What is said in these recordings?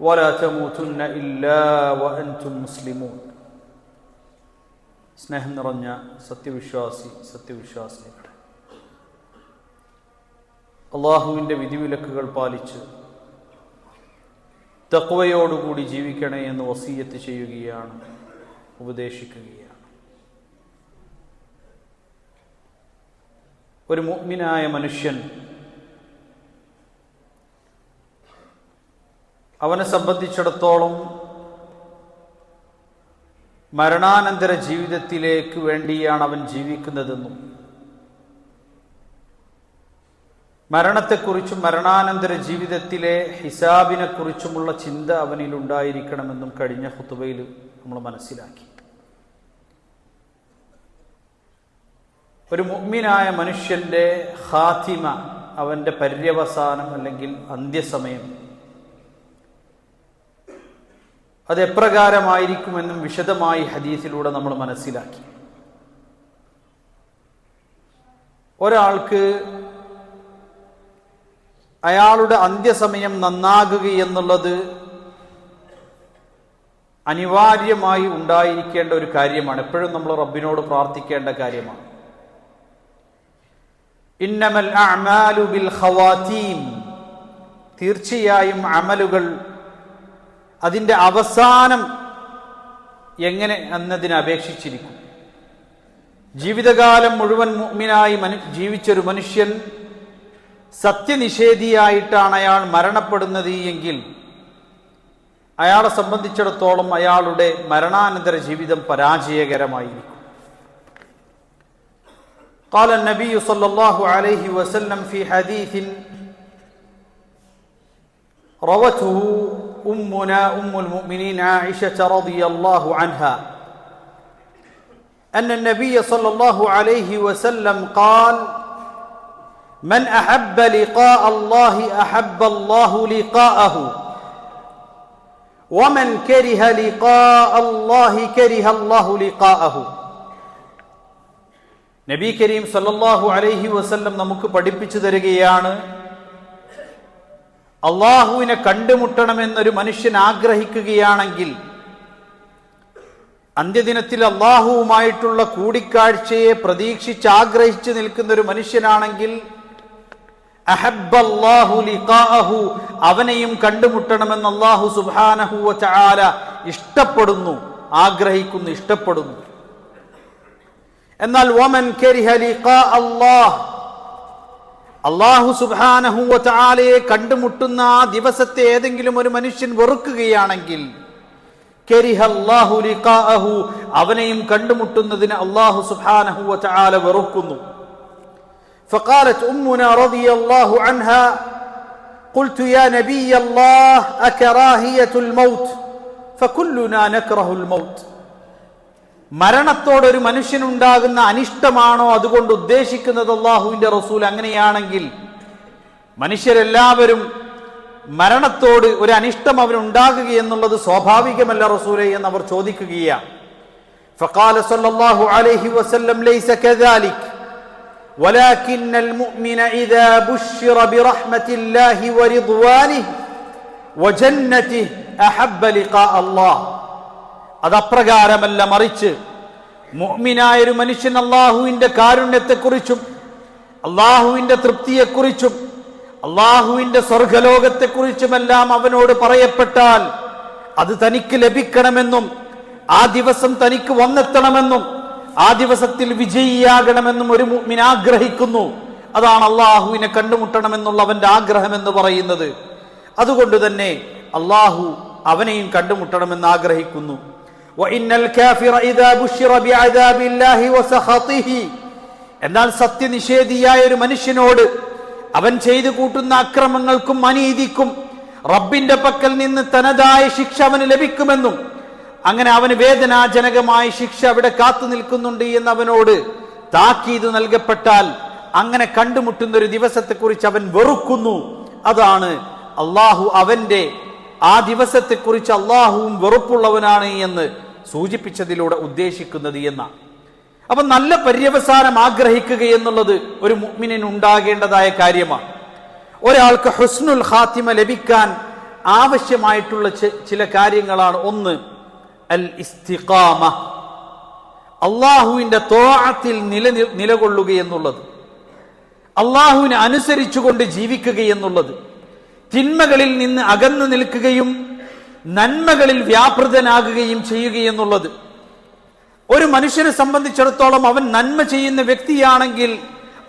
ولا تموتن إلا وأنتم مسلمون സ്നേഹം നിറഞ്ഞ സത്യവിശ്വാസി സത്യവിശ്വാസികളെ അള്ളാഹുവിൻ്റെ വിധിവിലക്കുകൾ പാലിച്ച് തക്വയോടുകൂടി ജീവിക്കണേ എന്ന് വസീയത്ത് ചെയ്യുകയാണ് ഉപദേശിക്കുകയാണ് ഒരു മുഗ്മിനായ മനുഷ്യൻ അവനെ സംബന്ധിച്ചിടത്തോളം മരണാനന്തര ജീവിതത്തിലേക്ക് വേണ്ടിയാണ് അവൻ ജീവിക്കുന്നതെന്നും മരണത്തെക്കുറിച്ചും മരണാനന്തര ജീവിതത്തിലെ ഹിസാബിനെക്കുറിച്ചുമുള്ള ചിന്ത അവനിൽ ഉണ്ടായിരിക്കണമെന്നും കഴിഞ്ഞ ഹുത്തുബയിൽ നമ്മൾ മനസ്സിലാക്കി. ഒരു മുഗ്മിനായ മനുഷ്യന്റെ ഹാത്തിമ അവന്റെ പര്യവസാനം അല്ലെങ്കിൽ അന്ത്യസമയം അത് എപ്രകാരമായിരിക്കുമെന്നും വിശദമായി ഹദീസിലൂടെ നമ്മൾ മനസ്സിലാക്കി. ഒരാൾക്ക് അയാളുടെ അന്ത്യസമയം നന്നാകുക നന്നാകുകയെന്നുള്ളത് അനിവാര്യമായി ഉണ്ടായിരിക്കേണ്ട ഒരു കാര്യമാണ്. എപ്പോഴും നമ്മൾ റബ്ബിനോട് പ്രാർത്ഥിക്കേണ്ട കാര്യമാണ്. ഇന്നമൽ തീർച്ചയായും അമലുകൾ അതിൻ്റെ അവസാനം എങ്ങനെ എന്നതിനെ അപേക്ഷിച്ചിരിക്കും ജീവിതകാലം മുഴുവൻ മുഅ്മിനായി മനു ജീവിച്ചൊരു മനുഷ്യൻ സത്യനിഷേധിയായിട്ടാണ് അയാൾ മരണപ്പെടുന്നത് എങ്കിൽ അയാളെ സംബന്ധിച്ചിടത്തോളം അയാളുടെ മരണാനന്തര ജീവിതം പരാജയകരമായിരിക്കും قال النبي صلى الله عليه وسلم في حديث روته امنا ام المؤمنين عائشه رضي الله عنها ان النبي صلى الله عليه وسلم قال من احب لقاء الله احب الله لقاءه ومن كره لقاء الله كره الله لقاءه നബി കരീം സല്ലല്ലാഹു അലൈഹി വസല്ലം നമുക്ക് പഠിപ്പിച്ചു തരികയാണ് അള്ളാഹുവിനെ കണ്ടുമുട്ടണമെന്നൊരു മനുഷ്യൻ ആഗ്രഹിക്കുകയാണെങ്കിൽ അന്ത്യദിനത്തിൽ അള്ളാഹുവുമായിട്ടുള്ള കൂടിക്കാഴ്ചയെ പ്രതീക്ഷിച്ച് ആഗ്രഹിച്ചു നിൽക്കുന്ന ഒരു മനുഷ്യനാണെങ്കിൽ ലിഖാഅഹു അവനെയും കണ്ടുമുട്ടണമെന്ന് അള്ളാഹു സുഹാനഹു ചാല ഇഷ്ടപ്പെടുന്നു ആഗ്രഹിക്കുന്നു ഇഷ്ടപ്പെടുന്നു. എന്നാൽ വമൻ അള്ളാഹ് അള്ളാഹു സുബാനഹുവ ചാലയെ കണ്ടുമുട്ടുന്ന ആ ദിവസത്തെ ഏതെങ്കിലും ഒരു മനുഷ്യൻ വെറുക്കുകയാണെങ്കിൽ കരിഹ അല്ലാഹു ലിഖാഅഹു അവനെയും കണ്ടുമുട്ടുന്നതിന് അല്ലാഹു സുബ്ഹാനഹു വതആല വെറുക്കുന്നു فقالت أمنا رضي الله عنها قلت يا نبي الله أكراهية الموت فكلنا نكره الموت മരണത്തോട് ഒരു മനുഷ്യനുണ്ടാകുന്ന അനിഷ്ടമാണോ അതുകൊണ്ട് ഉദ്ദേശിക്കുന്നത് അള്ളാഹുവിന്റെ റസൂൽ അങ്ങനെയാണെങ്കിൽ മനുഷ്യരെല്ലാവരും മരണത്തോട് ഒരു അനിഷ്ടം അവനുണ്ടാകുക എന്നുള്ളത് സ്വാഭാവികമല്ല റസൂലെ എന്ന് അവർ ചോദിക്കുകയാണ് فقال صلى الله عليه وسلم ليس كذلك ولكن المؤمن إذا بشر برحمة الله ورضوانه وجنته أحب لقاء الله അത് അപ്രകാരമല്ല മറിച്ച് മുഅ്മിനായ ഒരു മനുഷ്യൻ അള്ളാഹുവിന്റെ കാരുണ്യത്തെക്കുറിച്ചും അള്ളാഹുവിന്റെ തൃപ്തിയെക്കുറിച്ചും അള്ളാഹുവിന്റെ സ്വർഗലോകത്തെക്കുറിച്ചുമെല്ലാം അവനോട് പറയപ്പെട്ടാൽ അത് തനിക്ക് ലഭിക്കണമെന്നും ആ ദിവസം തനിക്ക് വന്നെത്തണമെന്നും ആ ദിവസത്തിൽ വിജയിയാകണമെന്നും ഒരു മുഅ്മിൻ ആഗ്രഹിക്കുന്നു. അതാണ് അള്ളാഹുവിനെ കണ്ടുമുട്ടണമെന്നുള്ള അവന്റെ ആഗ്രഹം എന്ന് പറയുന്നത്. അതുകൊണ്ട് തന്നെ അള്ളാഹു അവനെയും കണ്ടുമുട്ടണമെന്ന് ആഗ്രഹിക്കുന്നു. എന്നാൽ സത്യനിഷേധിയായ ഒരു മനുഷ്യനോട് അവൻ ചെയ്തു കൂട്ടുന്ന അക്രമങ്ങൾക്കും അനീതിക്കും റബ്ബിന്റെ പക്കൽ നിന്ന് തനതായ ശിക്ഷ അവന് ലഭിക്കുമെന്നും അങ്ങനെ അവന് വേദനാജനകമായ ശിക്ഷ അവിടെ കാത്തു നിൽക്കുന്നുണ്ട് എന്നവനോട് താക്കീത് നൽകപ്പെട്ടാൽ അങ്ങനെ കണ്ടുമുട്ടുന്ന ഒരു ദിവസത്തെക്കുറിച്ച് അവൻ വെറുക്കുന്നു. അതാണ് അള്ളാഹു അവന്റെ ആ ദിവസത്തെക്കുറിച്ച് അള്ളാഹുവും വെറുപ്പുള്ളവനാണ് എന്ന് സൂചിപ്പിച്ചതിലൂടെ ഉദ്ദേശിക്കുന്നത് എന്ന. അപ്പൊ നല്ല പര്യവസാനം ആഗ്രഹിക്കുക എന്നുള്ളത് ഒരു മുഗ്മിനിന് ഉണ്ടാകേണ്ടതായ കാര്യമാണ്. ഒരാൾക്ക് ഹുസ്നുൽ ഹാത്തിമ ലഭിക്കാൻ ആവശ്യമായിട്ടുള്ള ചില കാര്യങ്ങളാണ്. ഒന്ന് അൽ ഇസ്തിഖാമ. അള്ളാഹുവിന്റെ തോഴത്തിൽ നില നിലകൊള്ളുക എന്നുള്ളത്. അള്ളാഹുവിനെ അനുസരിച്ചുകൊണ്ട് ജീവിക്കുക എന്നുള്ളത്. തിന്മകളിൽ നിന്ന് അകന്നു നിൽക്കുകയും നന്മകളിൽ വ്യാപൃതനാകുകയും ചെയ്യുക എന്നുള്ളത്. ഒരു മനുഷ്യനെ സംബന്ധിച്ചിടത്തോളം അവൻ നന്മ ചെയ്യുന്ന വ്യക്തിയാണെങ്കിൽ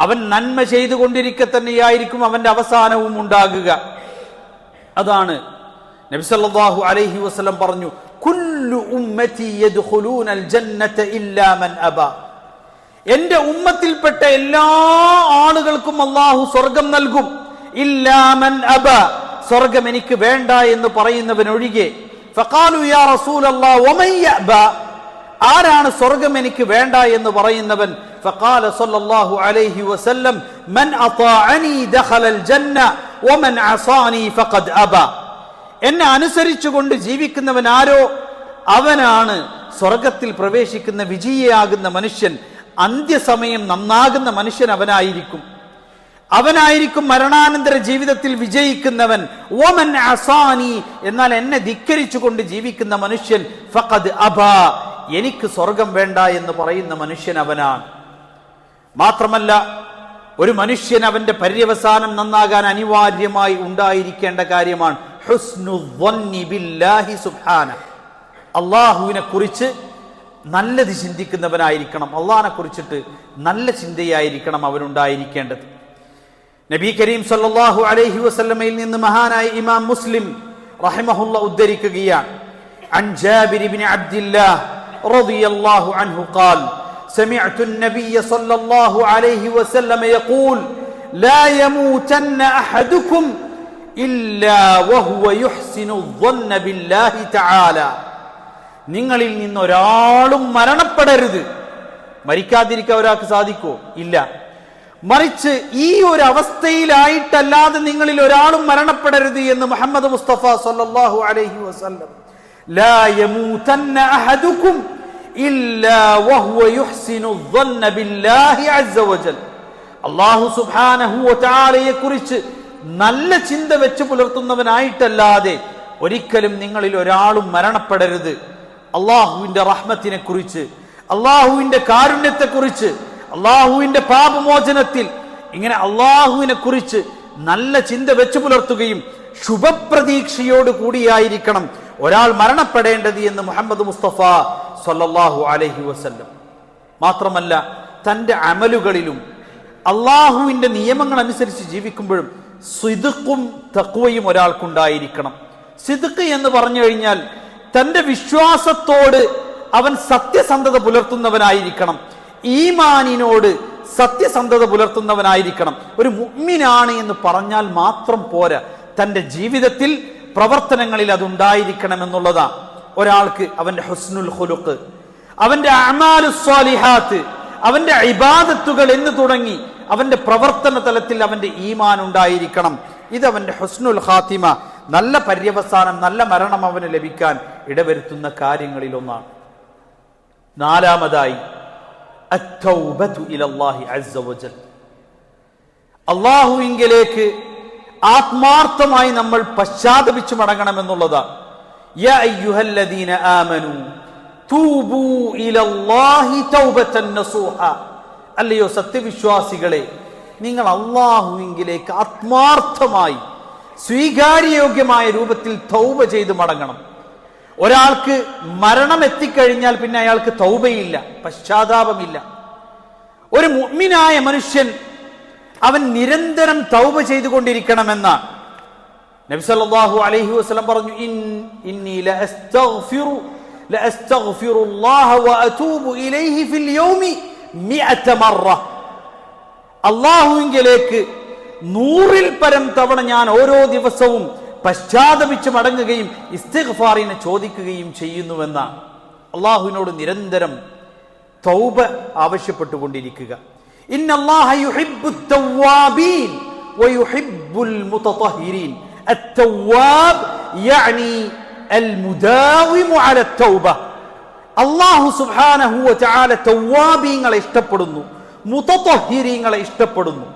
അവൻ നന്മ ചെയ്തുകൊണ്ടിരിക്കെ തന്നെയായിരിക്കും അവന്റെ അവസാനവും ഉണ്ടാകുക. അതാണ് നബിസല്ലാഹു അലൈഹി വസ്ലം പറഞ്ഞു എന്റെ ഉമ്മത്തിൽപ്പെട്ട എല്ലാ ആളുകൾക്കും അള്ളാഹു സ്വർഗം നൽകും. ഇല്ലാമൻ അബ. സ്വർഗം എനിക്ക് വേണ്ട എന്ന് പറയുന്നവൻ ഒഴികെ ഫഖാലു യാ റസൂലല്ലാഹ് വമൻ യഅബ ആരാണ് സ്വർഗം എനിക്ക് വേണ്ട എന്ന് പറയുന്നവൻ فقال صلى الله عليه وسلم من أطاعني دخل الجنة ومن عصاني فقد أبى എന്നെ അനുസരിച്ചുകൊണ്ട് ജീവിക്കുന്നവൻ ആരോ അവനാണ് സ്വർഗത്തിൽ പ്രവേശിക്കുന്ന വിജയിയാകുന്ന മനുഷ്യൻ അന്ത്യസമയം നന്നാകുന്ന മനുഷ്യൻ അവനായിരിക്കും അവനായിരിക്കും മരണാനന്തര ജീവിതത്തിൽ വിജയിക്കുന്നവൻ. ഓമൻ അസാനി എന്നാൽ എന്നെ ധിക്കരിച്ചുകൊണ്ട് ജീവിക്കുന്ന മനുഷ്യൻ ഫഖദ് അബാ. എനിക്ക് സ്വർഗം വേണ്ട എന്ന് പറയുന്ന മനുഷ്യൻ അവനാണ്. മാത്രമല്ല ഒരു മനുഷ്യൻ അവന്റെ പര്യവസാനം നന്നാകാൻ അനിവാര്യമായി ഉണ്ടായിരിക്കേണ്ട കാര്യമാണ് അള്ളാഹുവിനെ കുറിച്ച് നല്ലത് ചിന്തിക്കുന്നവനായിരിക്കണം. അള്ളാഹിനെ കുറിച്ചിട്ട് നല്ല ചിന്തയായിരിക്കണം അവനുണ്ടായിരിക്കേണ്ടത്. നബി കരീം സല്ലല്ലാഹു അലൈഹി വസല്ലമയിൽ നിന്ന് മഹാനായ ഇമാം മുസ്ലിം റഹിമഹുല്ല ഉദ്ധരിക്കുകയാണ് عن جابر بن عبد الله رضي الله عنه قال سمعت النبي صلى الله عليه وسلم يقول لا يموتن احدكم الا وهو يحسن الظن بالله تعالى നിങ്ങളിൽ നിന്ന് ഒരാളും മരണപ്പെടരുത് മരിക്കാതിരിക്കാൻ ഒരാൾക്ക് സാധിക്കോ ഇല്ല മറിച്ച് ഈ ഒരു അവസ്ഥയിലായിട്ടല്ലാതെ നിങ്ങളിൽ ഒരാളും മരണപ്പെടരുത് എന്ന് മുഹമ്മദ് മുസ്തഫ സല്ലാഹു അലഹി വസ്ല്ലം. അള്ളാഹു വതആലയെ കുറിച്ച് നല്ല ചിന്ത വെച്ച് പുലർത്തുന്നവനായിട്ടല്ലാതെ ഒരിക്കലും നിങ്ങളിൽ ഒരാളും മരണപ്പെടരുത്. അള്ളാഹുവിന്റെ റഹ്മത്തിനെ കുറിച്ച് അള്ളാഹുവിന്റെ കാരുണ്യത്തെക്കുറിച്ച് അള്ളാഹുവിന്റെ പാപമോചനത്തിൽ ഇങ്ങനെ അള്ളാഹുവിനെ കുറിച്ച് നല്ല ചിന്ത വെച്ചു പുലർത്തുകയും ശുഭപ്രതീക്ഷയോട് കൂടിയായിരിക്കണം ഒരാൾ മരണപ്പെടേണ്ടത് എന്ന് മുഹമ്മദ് മുസ്തഫ സല്ലല്ലാഹു അലഹി വസ്ല്ലം. മാത്രമല്ല തന്റെ അമലുകളിലും അള്ളാഹുവിന്റെ നിയമങ്ങൾ അനുസരിച്ച് ജീവിക്കുമ്പോഴും സിദുക്കും തക്കുവയും ഒരാൾക്കുണ്ടായിരിക്കണം. സിദുക്ക് എന്ന് പറഞ്ഞു കഴിഞ്ഞാൽ തന്റെ വിശ്വാസത്തോട് അവൻ സത്യസന്ധത പുലർത്തുന്നവനായിരിക്കണം. ഈമാനിനോട് സത്യസന്ധത പുലർത്തുന്നവനായിരിക്കണം. ഒരു മുഗ്മിനാണ് എന്ന് പറഞ്ഞാൽ മാത്രം പോരാ. തന്റെ ജീവിതത്തിൽ പ്രവർത്തനങ്ങളിൽ അതുണ്ടായിരിക്കണം എന്നുള്ളതാണ് ഒരാൾക്ക് അവന്റെ ഹുസ്നുൽ ഹുലുക്ക് അവന്റെ അമാലുസ്വാലിഹാത്ത് അവന്റെ ഇബാദത്തുകൾ എന്ന് തുടങ്ങി അവന്റെ പ്രവർത്തന തലത്തിൽ അവന്റെ ഈമാൻ ഉണ്ടായിരിക്കണം. ഇത് അവന്റെ ഹുസ്നുൽ ഖാത്തിമ നല്ല പര്യവസാനം നല്ല മരണം അവന് ലഭിക്കാൻ ഇടവരുത്തുന്ന കാര്യങ്ങളിൽ ഒന്നാണ് നാലാമതായി അള്ളാഹുവിങ്കിലേക്ക് ആത്മാർത്ഥമായി നമ്മൾ പശ്ചാത്തപിച്ചു മടങ്ങണമെന്നുള്ളതാണ്. അല്ലയോ സത്യവിശ്വാസികളെ നിങ്ങൾ അള്ളാഹുവിങ്കിലേക്ക് ആത്മാർത്ഥമായി സ്വീകാര്യയോഗ്യമായ രൂപത്തിൽ തൗബ ചെയ്ത് മടങ്ങണം. ഒരാൾക്ക് മരണം എത്തിക്കഴിഞ്ഞാൽ പിന്നെ അയാൾക്ക് തൗബയില്ല പശ്ചാത്താപമില്ല. ഒരു മുഗ്മിനായ മനുഷ്യൻ അവൻ നിരന്തരം തൗബ ചെയ്തുകൊണ്ടിരിക്കണമെന്ന. നബി സല്ലല്ലാഹു അലൈഹി വസല്ലം പറഞ്ഞു അള്ളാഹുവിങ്കലേക്ക് നൂറിൽ പരം തവണ ഞാൻ ഓരോ ദിവസവും പശ്ചാത്തപിച്ച് മടങ്ങുകയും ഇസ്തിഖ്ഫാറിനെ ചോദിക്കുകയും ചെയ്യുന്നുവെന്ന അള്ളാഹുവിനോട് നിരന്തരം തൗബ ആവശ്യപ്പെട്ടുകൊണ്ടിരിക്കുക. ഇഷ്ടപ്പെടുന്നു ഇഷ്ടപ്പെടുന്നു.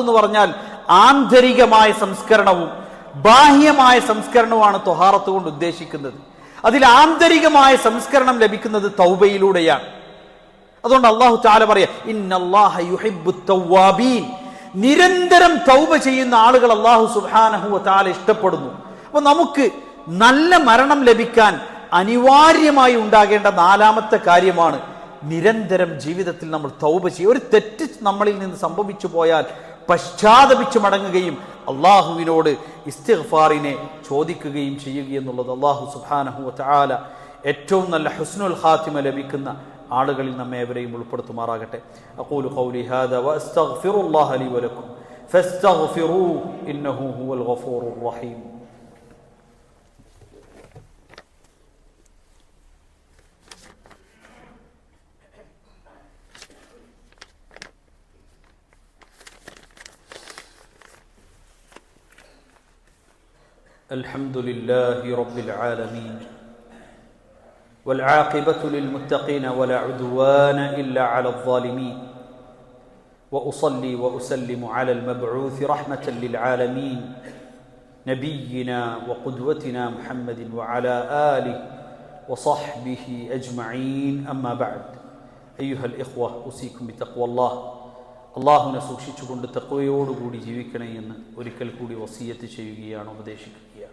എന്ന് പറഞ്ഞാൽ ആന്തരികമായ സംസ്കരണവും ബാഹ്യമായ സംസ്കരണമാണ് തൊഹാറത്ത് കൊണ്ട് ഉദ്ദേശിക്കുന്നത്. അതിൽ ആന്തരികമായ സംസ്കരണം ലഭിക്കുന്നത് തൗബയിലൂടെയാണ്. അതുകൊണ്ട് അള്ളാഹു ചാല പറയാ ഇന്നല്ലാഹ യുഹിബ്ബു നിരന്തരം തൗബ ചെയ്യുന്ന ആളുകൾ അള്ളാഹു സുബ്ഹാനഹു ചാല ഇഷ്ടപ്പെടുന്നു. അപ്പൊ നമുക്ക് നല്ല മരണം ലഭിക്കാൻ അനിവാര്യമായി ഉണ്ടാകേണ്ട നാലാമത്തെ കാര്യമാണ് നിരന്തരം ജീവിതത്തിൽ നമ്മൾ തൗബ ചെയ്യുക ഒരു തെറ്റ് നമ്മളിൽ നിന്ന് സംഭവിച്ചു പോയാൽ പശ്ചാത്തപിച്ചു മടങ്ങുകയും അള്ളാഹുവിനോട് ഇസ്തിഗ്ഫാറിനെ ചോദിക്കുകയും ചെയ്യുക എന്നുള്ളത് അള്ളാഹു സുബ്ഹാനഹു ചാല ഏറ്റവും നല്ല ഹുസ്നുൽ ഖാത്തിമ ലഭിക്കുന്ന ആളുകളിൽ നമ്മെ എവരെയും ഉൾപ്പെടുത്തുമാറാകട്ടെ. അഖൂലു ഖൗലി ഫസ്തഗ്ഫിറൂ ഇന്നഹു ഹുവൽ ഗഫൂറുർ റഹീം. الحمد لله رب العالمين والعاقبة للمتقين ولا عدوان إلا على الظالمين وأصلي وأسلم على المبعوث رحمة للعالمين نبينا وقدوتنا محمد وعلى آله وصحبه أجمعين. أما بعد أيها الإخوة أوصيكم بتقوى الله. അള്ളാഹുവിനെ സൂക്ഷിച്ചുകൊണ്ട് തക്കവയോടുകൂടി ജീവിക്കണേ എന്ന് ഒരിക്കൽ കൂടി വസീയത്ത് ചെയ്യുകയാണ് ഉപദേശിക്കുകയാണ്.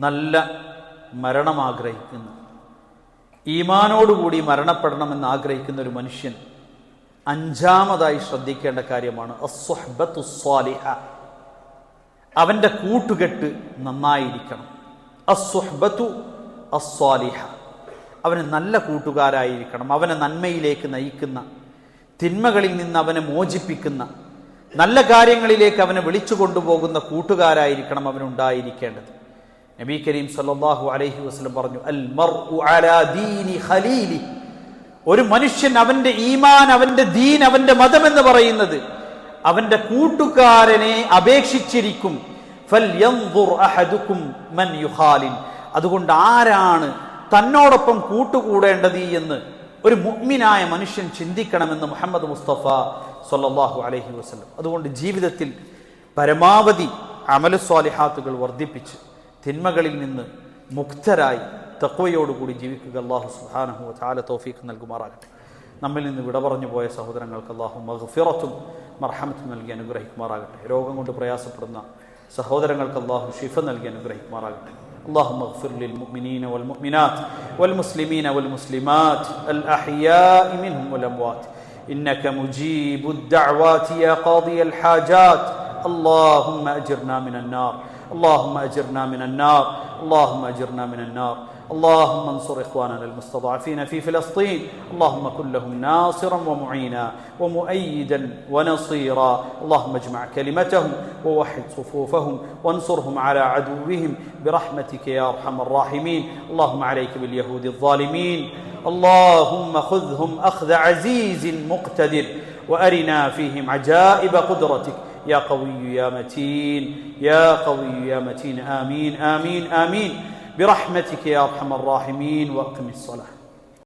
നല്ല മരണം ആഗ്രഹിക്കുന്ന ഈമാനോടുകൂടി മരണപ്പെടണമെന്ന് ആഗ്രഹിക്കുന്ന ഒരു മനുഷ്യൻ അഞ്ചാമതായി ശ്രദ്ധിക്കേണ്ട കാര്യമാണ് അസ്വഹ്ബത്തു സ്വാലിഹ. അവന്റെ കൂട്ടുകെട്ട് നന്നായിരിക്കണം. അസ്വഹ്ബത്തു അസ്വാലിഹ അവന് നല്ല കൂട്ടുകാരായിരിക്കണം. അവനെ നന്മയിലേക്ക് നയിക്കുന്ന തിന്മകളിൽ നിന്ന് അവനെ മോചിപ്പിക്കുന്ന നല്ല കാര്യങ്ങളിലേക്ക് അവനെ വിളിച്ചു കൊണ്ടുപോകുന്ന കൂട്ടുകാരായിരിക്കണം അവനുണ്ടായിരിക്കേണ്ടത്. നബി കരീം സല്ലാഹു അലൈഹി വസ്ലം പറഞ്ഞു അൽ ഖലീലി. ഒരു മനുഷ്യൻ അവന്റെ ഈമാൻ അവന്റെ ദീൻ അവന്റെ മതം എന്ന് പറയുന്നത് അവന്റെ കൂട്ടുകാരനെ അപേക്ഷിച്ചിരിക്കും. അതുകൊണ്ട് ആരാണ് തന്നോടൊപ്പം കൂട്ടുകൂടേണ്ടത് എന്ന് ഒരു മുഗ്മിനായ മനുഷ്യൻ ചിന്തിക്കണമെന്ന് മുഹമ്മദ് മുസ്തഫ സൊല്ലാഹു അലഹി വസ്ലം അതുകൊണ്ട് ജീവിതത്തിൽ പരമാവധി അമലസ്വാലിഹാത്തുകൾ വർദ്ധിപ്പിച്ച് തിന്മകളിൽ നിന്ന് മുക്തരായി തക്വയോടുകൂടി ജീവിക്കുക അള്ളാഹു സുഹാനഹു ചാല തോഫീക്ക് നൽകുമാറാകട്ടെ. നമ്മിൽ നിന്ന് വിട പറഞ്ഞു പോയ സഹോദരങ്ങൾക്ക് അള്ളാഹു മഹഫിറത്തും മർഹമത്തും നൽകി അനുഗ്രഹിക്കുമാറാകട്ടെ. രോഗം കൊണ്ട് പ്രയാസപ്പെടുന്ന സഹോദരങ്ങൾക്ക് അള്ളാഹു ഷിഫ നൽകി അനുഗ്രഹിക്കുമാറാകട്ടെ. اللهم اغفر للمؤمنين والمؤمنات والمسلمين والمسلمات الأحياء منهم والأموات. إنك مجيب الدعوات يا قاضي الحاجات. اللهم أجرنا من النار. اللهم أجرنا من النار. اللهم أجرنا من النار. اللهم انصر إخواننا المستضعفين في فلسطين. اللهم كن لهم ناصرا ومعينا ومؤيدا ونصيرا. اللهم اجمع كلمتهم ووحد صفوفهم وانصرهم على عدوهم برحمتك يا أرحم الراحمين. اللهم عليك باليهود الظالمين. اللهم خذهم أخذ عزيز مقتدر وأرنا فيهم عجائب قدرتك. يا قوي يا متين. يا قوي يا متين. آمين. آمين. آمين. برحمتك يا أرحم الراحمين وأقم الصلاة.